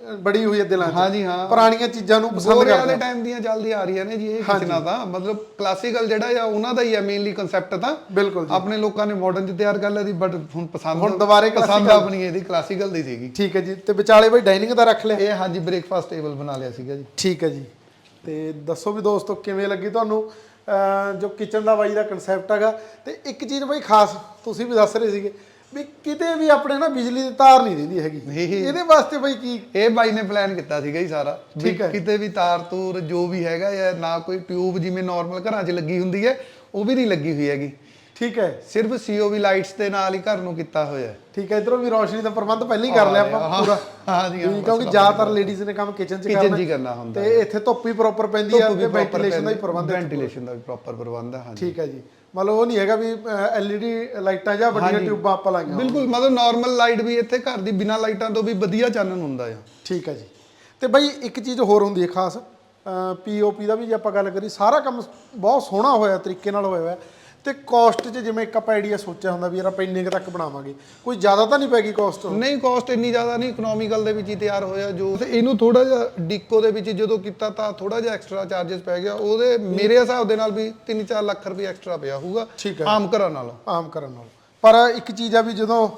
ਬੜੀ ਹੋਈ ਹੈ ਦਿਲਾਂ 'ਚ। ਹਾਂਜੀ, ਹਾਂ। ਪੁਰਾਣੀਆਂ ਚੀਜ਼ਾਂ ਨੂੰ ਪਸੰਦ ਕਰਦੇ ਵਾਲੇ ਟਾਈਮ ਦੀਆਂ ਚੱਲਦੀ ਆ ਰਹੀਆਂ ਨੇ ਜੀ ਇਹ ਕਿਚਨਾਂ ਦਾ ਮਤਲਬ ਕਲਾਸੀਕਲ ਜਿਹੜਾ ਆ ਉਹਨਾਂ ਦਾ ਹੀ ਆ ਮੇਨਲੀ ਕਨਸੈਪਟ ਤਾਂ। ਬਿਲਕੁਲ ਆਪਣੇ ਲੋਕਾਂ ਨੇ ਮਾਡਰਨ ਚ ਤਿਆਰ ਕਰ ਸੀ ਬਟ ਹੁਣ ਪਸੰਦ ਹੁਣ ਦੁਬਾਰੇ ਪਸੰਦ ਆਪਣੀ ਇਹਦੀ ਕਲਾਸੀਕਲ ਦੀ ਸੀਗੀ। ਠੀਕ ਹੈ ਜੀ। ਤੇ ਵਿਚਾਲੇ ਬਈ ਡਾਈਨਿੰਗ ਦਾ ਰੱਖ ਲਿਆ। ਇਹ ਹਾਂਜੀ ਬ੍ਰੇਕਫਾਸਟ ਟੇਬਲ ਬਣਾ ਲਿਆ ਸੀਗਾ ਜੀ। ਠੀਕ ਹੈ ਜੀ। ਤੇ ਦੱਸੋ ਵੀ ਦੋਸਤੋ ਕਿਵੇਂ ਲੱਗੀ ਤੁਹਾਨੂੰ ਜੋ ਕਿਚਨ ਦਾ ਬਾਈ ਦਾ ਕਨਸੈਪਟ ਹੈਗਾ? ਤੇ ਇੱਕ ਚੀਜ਼ ਬਾਈ ਖਾਸ ਤੁਸੀਂ ਵੀ ਦੱਸ ਰਹੇ ਸੀਗੇ ਵੀ ਕਿਤੇ ਵੀ ਆਪਣੇ ਨਾ ਬਿਜਲੀ ਦੀ ਤਾਰ ਨਹੀਂ ਰਹਿੰਦੀ ਹੈਗੀ। ਇਹਦੇ ਵਾਸਤੇ ਬਾਈ ਕੀ? ਇਹ ਬਾਈ ਨੇ ਪਲਾਨ ਕੀਤਾ ਸੀਗਾ ਜੀ ਸਾਰਾ ਠੀਕ ਹੈ। ਕਿਤੇ ਵੀ ਤਾਰ ਤੂਰ ਜੋ ਵੀ ਹੈਗਾ ਆ ਨਾ ਕੋਈ ਟਿਊਬ ਜਿਵੇਂ ਨਾਰਮਲ ਘਰਾਂ 'ਚ ਲੱਗੀ ਹੁੰਦੀ ਹੈ ਉਹ ਵੀ ਨਹੀਂ ਲੱਗੀ ਹੋਈ ਹੈਗੀ। ਠੀਕ ਹੈ। ਸਿਰਫ ਸੀਓਵੀ ਲਾਈਟਸ ਦੇ ਨਾਲ ਹੀ ਘਰ ਨੂੰ ਕੀਤਾ ਹੋਇਆ ਹੈ। ਠੀਕ ਹੈ ਇਧਰੋਂ ਵੀ ਰੋਸ਼ਨੀ ਦਾ ਪ੍ਰਬੰਧ ਪਹਿਲਾਂ ਹੀ ਕਰ ਲਿਆ ਆਪਾਂ ਹਾਂ, ਪੂਰਾ। ਹਾਂ ਜੀ, ਹਾਂ, ਕਿਉਂਕਿ ਜ਼ਿਆਦਾਤਰ ਲੇਡੀਜ਼ ਨੇ ਕੰਮ ਕਿਚਨ 'ਚ ਕਰਨਾ ਹੀ ਕਰਨਾ। ਹੁੰਦਾ ਤੇ ਇੱਥੇ ਧੁੱਪ ਵੀ ਪ੍ਰੋਪਰ ਪੈਂਦੀ ਆ ਤੇ ਵੈਂਟੀਲੇਸ਼ਨ ਦਾ ਵੀ ਪ੍ਰਬੰਧ ਹੈ ਵੈਂਟੀਲੇਸ਼ਨ ਦਾ ਵੀ ਪ੍ਰੋਪਰ ਪ੍ਰਬੰਧ ਹੈ ਹਾਂਜੀ ਠੀਕ ਹੈ ਜੀ। ਮਤਲਬ ਉਹ ਨਹੀਂ ਹੈਗਾ ਵੀ ਐਲਈਡੀ ਲਾਈਟਾਂ ਜਾਂ ਵੱਡੀਆਂ ਟਿਊਬਾਂ ਆਪਾਂ ਲਾਈਆਂ ਬਿਲਕੁਲ ਮਤਲਬ ਨਾਰਮਲ ਲਾਈਟ ਵੀ ਇੱਥੇ ਘਰ ਦੀ ਬਿਨਾ ਲਾਈਟਾਂ ਤੋਂ ਵੀ ਵਧੀਆ ਚਾਨਣ ਹੁੰਦਾ ਆ। ਠੀਕ ਹੈ ਜੀ। ਤੇ ਬਾਈ ਇੱਕ ਚੀਜ਼ ਹੋਰ ਹੁੰਦੀ ਹੈ ਖਾਸ ਪੀਓਪੀ ਦਾ ਵੀ ਜੇ ਆਪਾਂ ਗੱਲ ਕਰੀ ਸਾਰਾ ਕੰਮ ਬਹੁਤ ਸੋਹਣਾ ਹੋਇਆ ਤਰੀਕੇ ਨਾਲ ਹੋਇਆ ਹੋਇਆ। ਤੇ ਕਾਸਟ 'ਚ ਜਿਵੇਂ ਇੱਕ ਆਪਾਂ ਆਈਡੀਆ ਸੋਚਿਆ ਹੁੰਦਾ ਵੀ ਯਾਰ ਆਪਾਂ ਇੰਨੇ ਕੁ ਤੱਕ ਬਣਾਵਾਂਗੇ ਕੋਈ ਜ਼ਿਆਦਾ ਤਾਂ ਨਹੀਂ ਪੈਗੀ ਕਾਸਟ ਨਹੀਂ ਕਾਸਟ ਇੰਨੀ ਜ਼ਿਆਦਾ ਨਹੀਂ ਇਕਨੋਮਿਕਲ ਦੇ ਵਿੱਚ ਹੀ ਤਿਆਰ ਹੋਇਆ ਜੋ। ਤੇ ਇਹਨੂੰ ਥੋੜਾ ਜਿਹਾ ਡਿਕੋ ਦੇ ਵਿੱਚ ਜਦੋਂ ਕੀਤਾ ਤਾਂ ਥੋੜਾ ਜਿਹਾ ਐਕਸਟਰਾ ਚਾਰजेस ਪੈ ਗਿਆ। ਉਹਦੇ ਮੇਰੇ ਹਿਸਾਬ ਦੇ ਨਾਲ ਵੀ 3-4 ਲੱਖ ਰੁਪਏ ਐਕਸਟਰਾ ਪਿਆ ਹੋਊਗਾ ਠੀਕ ਹੈ। ਆਮ ਘਰਾਂ ਨਾਲੋਂ। ਆਮ ਕਰਨ ਨਾਲ। ਪਰ ਇੱਕ ਚੀਜ਼ ਆ ਵੀ ਜਦੋਂ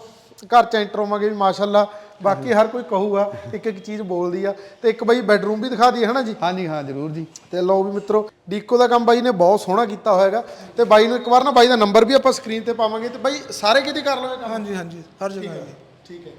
ਘਰ 'ਚ ਐਂਟਰ ਹੋਵਾਂਗੇ ਵੀ ਮਾਸ਼ਾਅੱਲਾ ਬਾਕੀ ਹਰ ਕੋਈ ਕਹੂਗਾ ਇੱਕ ਇੱਕ ਚੀਜ਼ ਬੋਲਦੀ ਆ। ਤੇ ਇੱਕ ਬਾਈ ਬੈੱਡਰੂਮ ਵੀ ਦਿਖਾ ਦਈਏ ਹਨਾ ਜੀ? ਹਾਂਜੀ ਹਾਂ ਜ਼ਰੂਰ ਜੀ। ਤੇ ਲਓ ਵੀ ਮਿੱਤਰੋ ਡੀਕੋ ਦਾ ਕੰਮ ਬਾਈ ਨੇ ਬਹੁਤ ਸੋਹਣਾ ਕੀਤਾ ਹੋਇਆਗਾ। ਤੇ ਬਾਈ ਨੂੰ ਇੱਕ ਵਾਰ ਨਾ ਬਾਈ ਦਾ ਨੰਬਰ ਵੀ ਆਪਾਂ ਸਕਰੀਨ ਤੇ ਪਾਵਾਂਗੇ। ਤੇ ਬਾਈ ਸਾਰੇ ਕਿਤੇ ਕਰ ਲਓਗੇ ਹਾਂਜੀ ਹਾਂਜੀ ਹਰ ਜਗ੍ਹਾ ਜੀ। ਠੀਕ ਹੈ।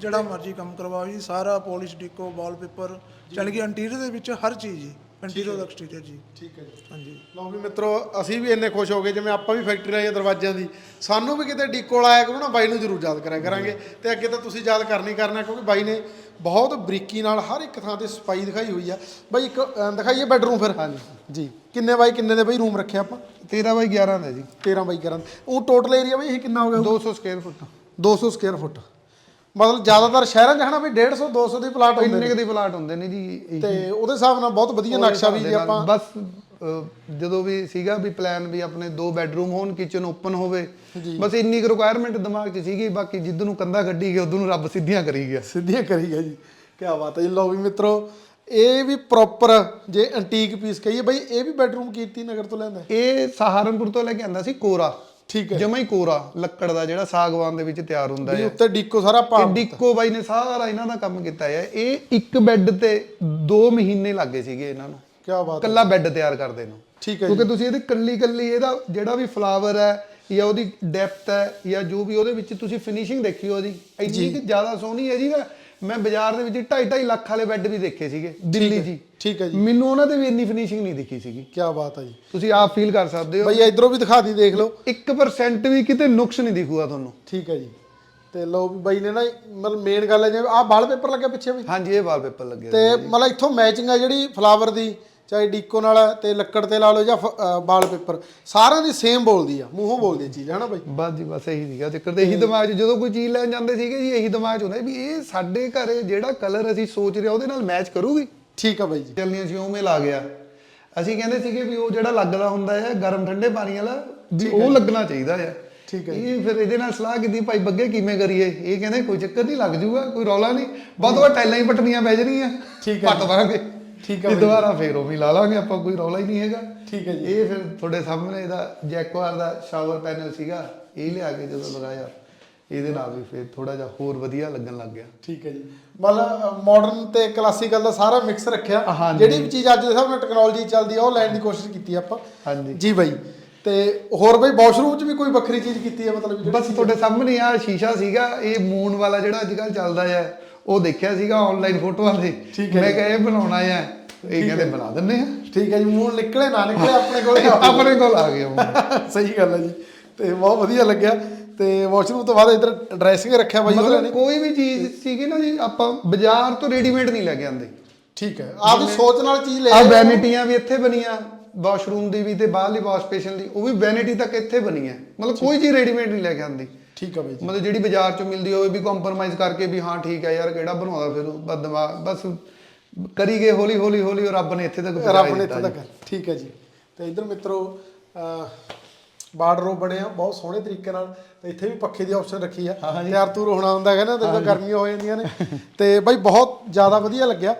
ਜਿਹੜਾ ਮਰਜ਼ੀ ਕੰਮ ਕਰਵਾਓ ਜੀ ਸਾਰਾ ਪੋਲਿਸ਼ ਡਿਕੋ ਵਾਲਪੇਪਰ ਯਾਨੀ ਕਿ ਇੰਟੀਰੀਅਰ ਦੇ ਵਿੱਚ ਹਰ ਚੀਜ਼ ਜੀ। ਇੰਟੀਰੀਅਰ ਦਾ ਐਕਸਟੀਰੀਅਰ ਜੀ। ਠੀਕ ਹੈ ਜੀ। ਹਾਂਜੀ। ਲਓ ਵੀ ਮਿੱਤਰੋ ਅਸੀਂ ਵੀ ਇੰਨੇ ਖੁਸ਼ ਹੋ ਗਏ ਜਿਵੇਂ ਆਪਾਂ ਵੀ ਫੈਕਟਰੀ ਲਾਈ ਆ ਦਰਵਾਜ਼ਿਆਂ ਦੀ। ਸਾਨੂੰ ਵੀ ਕਿਤੇ ਡੀਕੋ ਲਾਇਆ ਕਰੋ ਨਾ ਬਾਈ ਨੂੰ ਜ਼ਰੂਰ ਯਾਦ ਕਰਿਆ ਕਰਾਂਗੇ। ਤੇ ਅੱਗੇ ਤਾਂ ਤੁਸੀਂ ਯਾਦ ਕਰਨੀ ਕਰਨਾ ਕਿਉਂਕਿ ਬਾਈ ਨੇ ਬਹੁਤ ਬਰੀਕੀ ਨਾਲ ਹਰ ਇੱਕ ਥਾਂ ਤੇ ਸਫ਼ਾਈ ਦਿਖਾਈ ਹੋਈ ਆ। ਬਾਈ ਇੱਕ ਦਿਖਾਈਏ ਬੈਡਰੂਮ ਫਿਰ। ਹਾਂਜੀ। ਜੀ। ਕਿੰਨੇ ਬਾਈ ਕਿੰਨੇ ਦੇ ਬਾਈ ਰੂਮ ਰੱਖਿਆ ਆਪਾਂ? 13 ਬਾਈ 11 ਦਾ ਜੀ। 13 ਬਾਈ 11 ਉਹ ਟੋਟਲ ਏਰੀਆ ਬਾਈ ਇਹ ਕਿੰਨਾ ਹੋ ਗਿਆ? 200 ਸਕੁਅਰ ਫੁੱਟ 200 ਸਕੁਅਰ ਫੁੱਟ ਮਤਲਬ ਜ਼ਿਆਦਾਤਰ ਸ਼ਹਿਰਾਂ 'ਚ ਹਨਾ ਵੀ 150 200 ਦੇ ਪਲਾਟ ਹੁੰਦੇ ਇੰਨੇ ਕੁ ਦੇ ਪਲਾਟ ਹੁੰਦੇ ਨੇ ਜੀ। ਤੇ ਉਹਦੇ ਹਿਸਾਬ ਨਾਲ ਬਹੁਤ ਵਧੀਆ ਨਕਸ਼ਾ ਵੀ ਜੇ ਆਪਾਂ ਬਸ ਜਦੋਂ ਵੀ ਸੀਗਾ ਵੀ ਪਲਾਨ ਵੀ ਆਪਣੇ ਦੋ ਬੈੱਡਰੂਮ ਹੋਣ ਕਿਚਨ ਓਪਨ ਹੋਵੇ। ਬਸ ਇੰਨੀ ਕੁ ਰਿਕੁਆਇਰਮੈਂਟ ਦਿਮਾਗ 'ਚ ਸੀਗੀ ਬਾਕੀ ਜਿੱਦ ਨੂੰ ਕੰਧਾ ਗੱਡੀ ਗਿਆ ਉਦੋਂ ਨੂੰ ਰੱਬ ਸਿੱਧੀਆਂ ਕਰੀ ਗਿਆ। ਸਿੱਧੀਆਂ ਕਰੀ ਗਿਆ ਜੀ। ਕੀ ਬਾਤ ਹੈ ਜੀ। ਲਓ ਵੀ ਮਿੱਤਰੋ ਇਹ ਵੀ ਪ੍ਰੋਪਰ ਜੇ ਐਂਟੀਕ ਪੀਸ ਕਹੀਏ ਬਈ ਇਹ ਵੀ ਬੈਡਰੂਮ ਕੀਰਤੀ ਨਗਰ ਤੋਂ ਲੈਂਦਾ? ਇਹ ਸਹਾਰਨਪੁਰ ਤੋਂ ਲੈ ਕੇ ਆਂਦਾ ਸੀ ਕੋਰਾ। ਠੀਕ ਹੈ। ਜਮਾ ਹੀ ਕੋਰਾ ਲੱਕੜ ਦਾ ਜਿਹੜਾ ਸਾਗਵਾਨ ਦੇ ਵਿੱਚ ਤਿਆਰ ਹੁੰਦਾ ਹੈ। ਉੱਤੇ ਡਿੱਕੋ ਸਾਰਾ ਪਾ ਇਹ ਡਿੱਕੋ ਬਾਈ ਨੇ ਸਾਰਾ ਇਹਨਾਂ ਦਾ ਕੰਮ ਕੀਤਾ ਹੈ। ਇਹ ਇੱਕ ਬੈੱਡ ਤੇ 2 ਮਹੀਨੇ ਲੱਗੇ ਸੀਗੇ ਇਹਨਾਂ ਨੂੰ। ਕੀ ਬਾਤ ਕੱਲਾ ਬੈੱਡ ਤਿਆਰ ਕਰਦੇ ਨੂੰ। ਠੀਕ ਹੈ ਕਿਉਂਕਿ ਤੁਸੀਂ ਇਹਦੀ ਕੱਲੀ ਕੱਲੀ ਇਹਦਾ ਜਿਹੜਾ ਵੀ ਫਲਾਵਰ ਹੈ ਜਾਂ ਉਹਦੀ ਡੈਪਥ ਹੈ ਜਾਂ ਜੋ ਵੀ ਉਹਦੇ ਵਿੱਚ ਤੁਸੀਂ ਫਿਨਿਸ਼ਿੰਗ ਦੇਖੀ ਉਹਦੀ ਇੰਨੀ ਕਿ ਜ਼ਿਆਦਾ ਸੋਹਣੀ ਹੈ ਜੀ ਨਾ। ਮੈਂ ਬਾਜ਼ਾਰ ਦੇ ਵਿੱਚ 2.5 2.5 ਲੱਖ ਵਾਲੇ ਬੈੱਡ ਵੀ ਦੇਖੇ ਸੀਗੇ ਦਿੱਲੀ ਜੀ। ਠੀਕ ਹੈ ਜੀ। ਮੈਨੂੰ ਉਹਨਾਂ ਦੇ ਵੀ ਇੰਨੀ ਫਿਨਿਸ਼ਿੰਗ ਨਹੀਂ ਦਿਖੀ ਸੀਗੀ। ਕੀ ਬਾਤ ਹੈ ਜੀ। ਤੁਸੀਂ ਆਪ ਫੀਲ ਕਰ ਸਕਦੇ ਹੋ। ਬਈ ਇਧਰੋਂ ਵੀ ਦਿਖਾ ਦੀ ਦੇਖ ਲਓ। 1% ਵੀ ਕਿਤੇ ਨੁਕਸ ਨਹੀਂ ਦਿਖੂਗਾ ਤੁਹਾਨੂੰ। ਠੀਕ ਹੈ ਜੀ। ਤੇ ਵੀ ਬਾਈ ਨੇ ਨਾ ਮਤਲਬ ਮੇਨ ਗੱਲ ਹੈ ਜਿਵੇਂ ਆਹ ਵਾਲ ਪੇਪਰ ਲੱਗਿਆ ਪਿੱਛੇ ਬਈ ਹਾਂਜੀ ਇਹ ਵਾਲਪੇਪਰ ਲੱਗਿਆ ਤੇ ਮਤਲਬ ਇੱਥੋਂ ਮੈਚਿੰਗ ਆ ਜਿਹੜੀ ਫਲਾਵਰ ਦੀ ਚਾਹੇ ਡੀਕੋ ਨਾਲ ਤੇ ਲੱਕੜ ਤੇ ਲਾ ਲਓ ਜਾਂ ਵਾਲ ਪੇਪਰ। ਸਾਰਿਆਂ ਦੀ ਸੇਮ ਬੋਲਦੀ ਆ ਮੂੰਹੋਂ ਬੋਲਦੀ ਚੀਜ਼ ਹੈ ਨਾ ਬਾਈ? ਬਸ ਜੀ ਬਸ ਇਹੀ ਸੀਗਾ। ਚੱਕਰ ਤੇ ਇਹੀ ਦਿਮਾਗ 'ਚ ਜਦੋਂ ਕੋਈ ਚੀਜ਼ ਲੈਣ ਜਾਂਦੇ ਸੀਗੇ ਜੀ ਇਹੀ ਦਿਮਾਗ 'ਚ ਹੁੰਦਾ ਵੀ ਇਹ ਸਾਡੇ ਘਰੇ ਜਿਹੜਾ ਕਲਰ ਅਸੀਂ ਸੋਚ ਰਹੇ ਉਹਦੇ ਨਾਲ ਮੈਚ ਕਰੂਗੀ? ਠੀਕ ਆ ਬਾਈ ਜੀ। ਚੱਲਣੀਆਂ ਸੀ ਉਵੇਂ ਲਾ ਗਿਆ। ਅਸੀਂ ਕਹਿੰਦੇ ਸੀਗੇ ਵੀ ਉਹ ਜਿਹੜਾ ਲੱਗਦਾ ਹੁੰਦਾ ਹੈ ਗਰਮ ਠੰਡੇ ਪਾਣੀ ਵਾਲਾ ਵੀ ਉਹ ਲੱਗਣਾ ਚਾਹੀਦਾ ਹੈ ਠੀਕ ਹੈ ਇਹ ਫਿਰ ਇਹਦੇ ਨਾਲ ਸਲਾਹ ਕੀਤੀ ਭਾਈ ਬੱਗੇ ਕਿਵੇਂ ਕਰੀਏ? ਇਹ ਕਹਿੰਦੇ ਕੋਈ ਚੱਕਰ ਨਹੀਂ ਲੱਗ ਜੂਗਾ ਕੋਈ ਰੌਲਾ ਨਹੀਂ। ਬਾਅਦ ਉਹ ਟੈਲਾਂ ਹੀ ਪਟਣੀਆਂ ਪੈ ਜਾਣੀਆਂ। ਠੀਕ ਹੈ ਪੱਟ ਦਾਂਗੇ ਠੀਕ ਹੈ ਵੀ ਦੁਬਾਰਾ ਫੇਰ ਉਹ ਵੀ ਲਾ ਲਾਂਗੇ ਆਪਾਂ ਕੋਈ ਰੌਲਾ ਹੀ ਨਹੀਂ ਹੈਗਾ। ਠੀਕ ਹੈ ਜੀ। ਇਹ ਫਿਰ ਤੁਹਾਡੇ ਸਾਹਮਣੇ ਇਹਦਾ ਜੈਕਵਾਰ ਦਾ ਸ਼ਾਵਰ ਪੈਨਲ ਸੀਗਾ ਇਹ ਲਿਆ ਕੇ ਜਦੋਂ ਲਗਾਇਆ ਇਹਦੇ ਨਾਲ ਵੀ ਫਿਰ ਥੋੜਾ ਜਿਹਾ ਹੋਰ ਵਧੀਆ ਲੱਗਣ ਲੱਗ ਗਿਆ। ਠੀਕ ਹੈ ਜੀ। ਮਤਲਬ ਮਾਡਰਨ ਤੇ ਕਲਾਸੀਕਲ ਦਾ ਸਾਰਾ ਮਿਕਸ ਰੱਖਿਆ। ਜਿਹੜੀ ਵੀ ਚੀਜ਼ ਅੱਜ ਦੇ ਨਾਲ ਟੈਕਨੋਲੋਜੀ ਚੱਲਦੀ ਆ ਉਹ ਲੈਣ ਦੀ ਕੋਸ਼ਿਸ਼ ਕੀਤੀ ਆਪਾਂ। ਹਾਂਜੀ। ਜੀ ਬਾਈ ਤੇ ਹੋਰ ਬਈ ਵਾਸ਼ਰੂਮ 'ਚ ਵੀ ਕੋਈ ਵੱਖਰੀ ਚੀਜ਼ ਕੀਤੀ ਹੈ ਮਤਲਬ ਬਸ ਤੁਹਾਡੇ ਸਾਹਮਣੇ ਆ ਸ਼ੀਸ਼ਾ ਸੀਗਾ ਇਹ ਮੂਨ ਵਾਲਾ ਜਿਹੜਾ ਅੱਜ ਕੱਲ ਚੱਲਦਾ ਹੈ ਉਹ ਦੇਖਿਆ ਸੀਗਾ ਆਨਲਾਈਨ ਫੋਟੋਆਂ ਦੇ ਮੈਂ ਕਿਹਾ ਇਹ ਬਣਾਉਣਾ ਹੈ ਇਹ ਕਹਿੰਦੇ ਬਣਾ ਦਿੰਨੇ ਆ ਠੀਕ ਹੈ ਜੀ ਮੂੰਹ ਨਿਕਲੇ ਨਾ ਨਿਕਲੇ ਆਪਣੇ ਕੋਲ ਆਪਣੇ ਕੋਲ ਆ ਗਿਆ। [laughs] ਸਹੀ ਗੱਲ ਹੈ ਜੀ। ਤੇ ਬਹੁਤ ਵਧੀਆ ਲੱਗਿਆ। ਤੇ ਵਾਸ਼ਰੂਮ ਤੋਂ ਬਾਅਦ ਇੱਧਰ ਡਰੈਸਿੰਗ ਰੱਖਿਆ ਬਾਈ ਹੋਰਾਂ ਨੇ। ਮਤਲਬ ਕੋਈ ਵੀ ਚੀਜ਼ ਸੀਗੀ ਨਾ ਜੀ ਆਪਾਂ ਬਾਜ਼ਾਰ ਤੋਂ ਰੈਡੀਮੇਡ ਨਹੀਂ ਲੈ ਕੇ ਆਂਦੇ ਠੀਕ ਹੈ। ਆਪਦੀ ਸੋਚ ਨਾਲ ਚੀਜ਼ ਲੈ ਆ। ਵੈਨਿਟੀਆਂ ਵੀ ਇੱਥੇ ਬਣੀਆਂ ਵਾਸ਼ਰੂਮ ਦੀ ਵੀ ਤੇ ਬਾਹਰਲੀ ਵਾਸ਼ ਸਪੇਸ਼ਨ ਦੀ ਉਹ ਵੀ ਵੈਨਿਟੀ ਤੱਕ ਇੱਥੇ ਬਣੀ ਹੈ ਮਤਲਬ ਕੋਈ ਚੀਜ਼ ਰੈਡੀਮੇਡ ਨਹੀਂ ਲੈ ਕੇ ਆਂਦੀ ਠੀਕ ਹੈ ਬਾਈ ਮਤਲਬ ਜਿਹੜੀ ਬਾਜ਼ਾਰ ਚੋਂ ਮਿਲਦੀ ਹੋਵੇ ਵੀ ਕੰਪਰੋਮਾਈਜ਼ ਕਰਕੇ ਵੀ ਹਾਂ ਠੀਕ ਹੈ ਯਾਰ ਕਿਹੜਾ ਬਣਾਉਂਦਾ ਫਿਰ ਉਹ ਬਸ ਦਿਮਾਗ ਬਸ ਕਰੀ ਗਏ ਹੌਲੀ ਹੌਲੀ ਹੌਲੀ ਉਹ ਰੱਬ ਨੇ ਇੱਥੇ ਤੱਕ ਰੱਬ ਨੇ ਇੱਥੇ ਤੱਕ ਠੀਕ ਹੈ ਜੀ। ਤੇ ਇੱਧਰ ਮਿੱਤਰੋ ਬਾਰਡਰੋ ਬਣੇ ਆ ਬਹੁਤ ਸੋਹਣੇ ਤਰੀਕੇ ਨਾਲ। ਤੇ ਇੱਥੇ ਵੀ ਪੱਖੇ ਦੀ ਆਪਸ਼ਨ ਰੱਖੀ ਆ। ਤਿਆਰ ਤੂਰ ਹੋਣਾ ਹੁੰਦਾ ਹੈ ਨਾ ਤੇ ਜਦੋਂ ਗਰਮੀਆਂ ਹੋ ਜਾਂਦੀਆਂ ਨੇ। ਤੇ ਬਾਈ ਬਹੁਤ ਜ਼ਿਆਦਾ ਵਧੀਆ ਲੱਗਿਆ।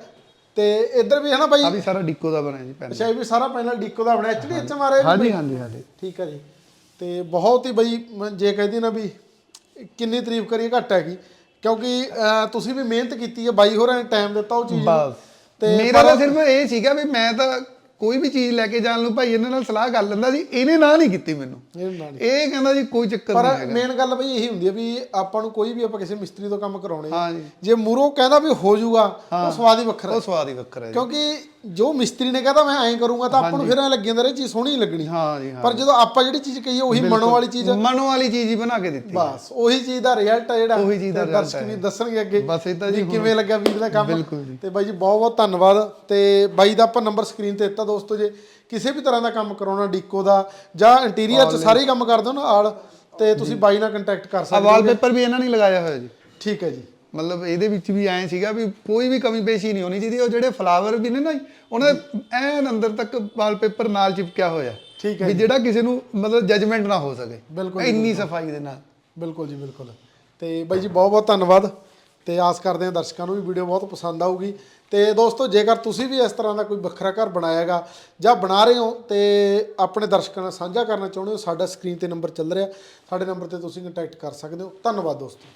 ਤੇ ਇੱਧਰ ਵੀ ਹੈ ਨਾ ਬਾਈ? ਆ ਵੀ ਸਾਰਾ ਡਿੱਕੋ ਦਾ ਬਣਿਆ ਜੀ ਪੈਨ ਅੱਛਾ ਇਹ ਵੀ ਸਾਰਾ ਪੈਨਲ ਡੀਕੋ ਦਾ ਬਣਿਆ। ਐਚਡੀ ਐਚ ਮਾਰੇ ਹਾਂਜੀ ਹਾਂਜੀ ਹਾਂਜੀ। ਠੀਕ ਹੈ ਜੀ। ਤੇ ਬਹੁਤ ਹੀ ਬਈ ਜੇ ਕਹਦੀ ਨਾ ਵੀ ਕਿੰਨੀ ਤਾਰੀਫ ਕਰੀਏ ਘੱਟ ਹੈਗੀ। ਕਿਉਂਕਿ ਅਹ, ਤੁਸੀਂ ਵੀ ਮਿਹਨਤ ਕੀਤੀ ਹੈ ਬਾਈ ਹੋਰਾਂ ਨੇ ਟਾਈਮ ਦਿੱਤਾ ਉਹ ਚੀਜ਼ ਨੂੰ। ਬਸ ਤੇ ਮੇਰਾ ਤਾਂ ਸਿਰਫ ਇਹ ਸੀਗਾ ਵੀ ਮੈਂ ਤਾਂ ਕੋਈ ਵੀ ਚੀਜ਼ ਲੈ ਕੇ ਜਾਣ ਨੂੰ ਭਾਈ ਇਹਨਾਂ ਨਾਲ ਸਲਾਹ ਕਰ ਲੈਂਦਾ ਸੀ ਇਹਨੇ ਨਾ ਨਹੀਂ ਕੀਤੀ ਮੈਨੂੰ। ਇਹ ਕਹਿੰਦਾ ਜੀ ਕੋਈ ਚੱਕਰ ਨਹੀਂ ਪਰ ਮੇਨ ਗੱਲ ਬਈ ਇਹੀ ਹੁੰਦੀ ਹੈ ਵੀ ਆਪਾਂ ਨੂੰ ਕੋਈ ਵੀ ਆਪਾਂ ਕਿਸੇ ਮਿਸਤਰੀ ਤੋਂ ਕੰਮ ਕਰਾਉਣੇ ਆ, ਜੇ ਮੂਰੋਂ ਕਹਿੰਦਾ ਵੀ ਹੋ ਜਾਊਗਾ ਉਹ ਸਵਾਦ ਹੀ ਵੱਖਰਾ ਉਹ ਸਵਾਦ ਹੀ ਵੱਖਰਾ ਹੈ ਕਿਉਂਕਿ ਜੋ ਮਿਸਤਰੀ ਨੇ ਕਹਤਾ ਮੈਂ ਐਂ ਕਰੂੰਗਾ ਤਾਂ ਆਪਾਂ ਨੂੰ ਫਿਰ ਐਂ ਲੱਗੀ ਜਾਂਦਾ ਇਹ ਚੀਜ਼ ਸੋਹਣੀ ਲੱਗਣੀ। ਹਾਂ ਜੀ ਹਾਂ। ਪਰ ਜਦੋਂ ਆਪਾਂ ਜਿਹੜੀ ਚੀਜ਼ ਕਹੀਏ ਉਹੀ ਮਨੋਂ ਵਾਲੀ ਚੀਜ਼ ਮਨੋਂ ਵਾਲੀ ਚੀਜ਼ ਹੀ ਬਣਾ ਕੇ ਦਿੱਤੀ। ਬਸ ਉਹੀ ਚੀਜ਼ ਦਾ ਰਿਜ਼ਲਟ ਹੈ ਜਿਹੜਾ। ਉਹੀ ਚੀਜ਼ ਦਾ ਦਰਸ਼ਕ ਵੀ। ਦੱਸਣਗੇ ਅੱਗੇ ਬਸ ਵੀ ਜੀ। ਕਿਵੇਂ ਲੱਗਿਆ ਵੀਰ ਦਾ ਕੰਮ। ਤੇ ਬਾਈ ਜੀ ਬਹੁਤ ਬਹੁਤ ਧੰਨਵਾਦ। ਤੇ ਬਾਈ ਦਾ ਆਪਾਂ ਨੰਬਰ ਸਕਰੀਨ ਤੇ ਦਿੱਤਾ ਦੋਸਤੋ ਜੇ ਕਿਸੇ ਵੀ ਤਰ੍ਹਾਂ ਦਾ ਕੰਮ ਕਰਾਉਣਾ ਡੀਕੋ ਦਾ ਜਾਂ ਇੰਟੀਰੀਅਰ ਚ ਸਾਰੇ ਕੰਮ ਕਰਦੇ ਹੋ ਨਾ ਆਲ ਤੇ ਤੁਸੀਂ ਬਾਈ ਨਾਲ ਕੰਟੈਕਟ ਕਰ ਸਕਦੇ ਹੋ ਵਾਲਪੇਪਰ ਵੀ ਇਹਨਾਂ ਨੇ ਲਗਾਇਆ ਹੋਇਆ ਜੀ। ਠੀਕ ਹੈ ਜੀ। ਮਤਲਬ ਇਹਦੇ ਵਿੱਚ ਵੀ ਐਂ ਸੀਗਾ ਵੀ ਕੋਈ ਵੀ ਕਮੀ ਪੇਸ਼ੀ ਨਹੀਂ ਹੋਣੀ ਚਾਹੀਦੀ ਉਹ ਜਿਹੜੇ ਫਲਾਵਰ ਵੀ ਨੇ ਨਾ ਜੀ, ਉਹਨਾਂ ਦੇ ਐਨ ਅੰਦਰ ਤੱਕ ਵਾਲਪੇਪਰ ਨਾਲ ਚਿਪਕਿਆ ਹੋਇਆ। ਠੀਕ ਹੈ ਵੀ ਜਿਹੜਾ ਕਿਸੇ ਨੂੰ ਮਤਲਬ ਜਜਮੈਂਟ ਨਾ ਹੋ ਸਕੇ। ਬਿਲਕੁਲ ਇੰਨੀ ਸਫ਼ਾਈ ਦੇ ਨਾਲ। ਬਿਲਕੁਲ ਜੀ ਬਿਲਕੁਲ। ਤੇ ਬਾਈ ਜੀ ਬਹੁਤ ਬਹੁਤ ਧੰਨਵਾਦ। ਤੇ ਆਸ ਕਰਦੇ ਹਾਂ ਦਰਸ਼ਕਾਂ ਨੂੰ ਵੀ ਵੀਡੀਓ ਬਹੁਤ ਪਸੰਦ ਆਊਗੀ। ਤੇ ਦੋਸਤੋ, ਜੇਕਰ ਤੁਸੀਂ ਵੀ ਇਸ ਤਰ੍ਹਾਂ ਦਾ ਕੋਈ ਵੱਖਰਾ ਘਰ ਬਣਾਇਆਗਾ ਜਾਂ ਬਣਾ ਰਹੇ ਹੋ, ਤੇ ਆਪਣੇ ਦਰਸ਼ਕਾਂ ਨਾਲ ਸਾਂਝਾ ਕਰਨਾ ਚਾਹੁੰਦੇ ਹੋ, ਸਾਡਾ ਸਕਰੀਨ ਤੇ ਨੰਬਰ ਚੱਲ ਰਿਹਾ। ਸਾਡੇ ਨੰਬਰ ਤੇ ਤੁਸੀਂ ਕੰਟੈਕਟ ਕਰ ਸਕਦੇ ਹੋ। ਧੰਨਵਾਦ ਦੋਸਤੋ।